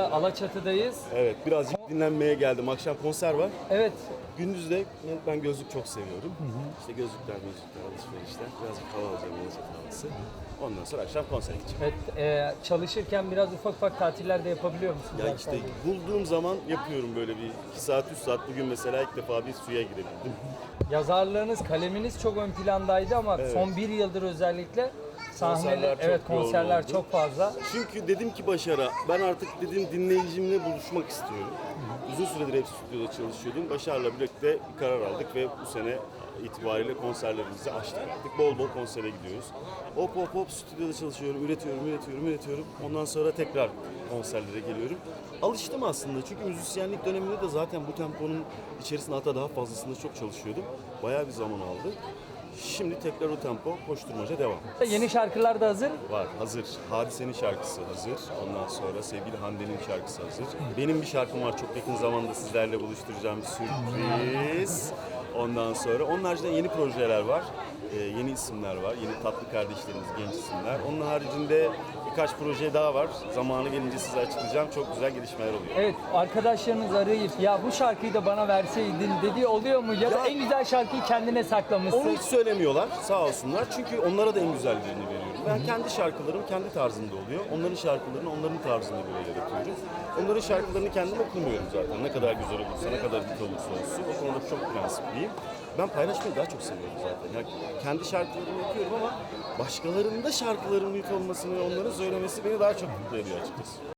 Alaçatı'dayız. Evet, birazcık dinlenmeye geldim. Akşam konser var. Evet, Gündüz de ben gözlük çok seviyorum. İşte gözlükler, gözlükler, alışverişler. Birazcık hava alacağım, Alaçatı havası. Ondan sonra akşam konser gideceğim. evet e, çalışırken biraz ufak ufak tatiller de yapabiliyor musunuz? Ya işte bulduğum zaman yapıyorum böyle bir 2 saat, 3 saat. Bugün mesela ilk defa bir suya girebildim. Yazarlığınız, kaleminiz çok ön plandaydı ama son bir yıldır özellikle sahneler, Konserler çok evet konserler oldu. çok fazla. Çünkü dedim ki Başar'a, ben artık dedim dinleyicimle buluşmak istiyorum. Uzun süredir hep stüdyoda çalışıyordum. Başar'la birlikte bir karar aldık ve bu sene itibariyle konserlerimizi açtık artık. Bol bol konsere gidiyoruz. Hop hop hop stüdyoda çalışıyorum, üretiyorum, üretiyorum, üretiyorum. Ondan sonra tekrar konserlere geliyorum. Alıştım aslında çünkü müzisyenlik döneminde de zaten bu temponun içerisinde hatta daha fazlasında çok çalışıyordum. Bayağı bir zaman aldı. Şimdi tekrar o tempo koşturmaca devam. Yeni şarkılar da hazır. Var hazır. Hadise'nin şarkısı hazır. Ondan sonra sevgili Hande'nin şarkısı hazır. Benim bir şarkım var çok yakın zamanda sizlerle buluşturacağım sürpriz. Ondan sonra onun haricinde yeni projeler var. Ee, yeni isimler var. Yeni tatlı kardeşlerimiz, genç isimler. Onun haricinde birkaç proje daha var. Zamanı gelince size açıklayacağım. Çok güzel gelişmeler oluyor. Evet, arkadaşlarınız arayıp ya bu şarkıyı da bana verseydin dediği oluyor mu? Ya, da Ya- en güzel şarkıyı kendine saklamışsın. Onu hiç söylemiyorlar sağ olsunlar. Çünkü onlara da en güzellerini veriyorum. Ben kendi şarkılarım kendi tarzımda oluyor. Onların şarkılarını onların tarzına göre yaratıyorum. Onların şarkılarını kendim okumuyorum zaten. Ne kadar güzel olursa, ne kadar hit olursa olsun. O konuda çok prensipliyim. Ben paylaşmayı daha çok seviyorum zaten. Yani kendi şarkılarımı yapıyorum ama başkalarının da şarkılarının hit olmasını onların söylemesi beni daha çok mutlu ediyor açıkçası.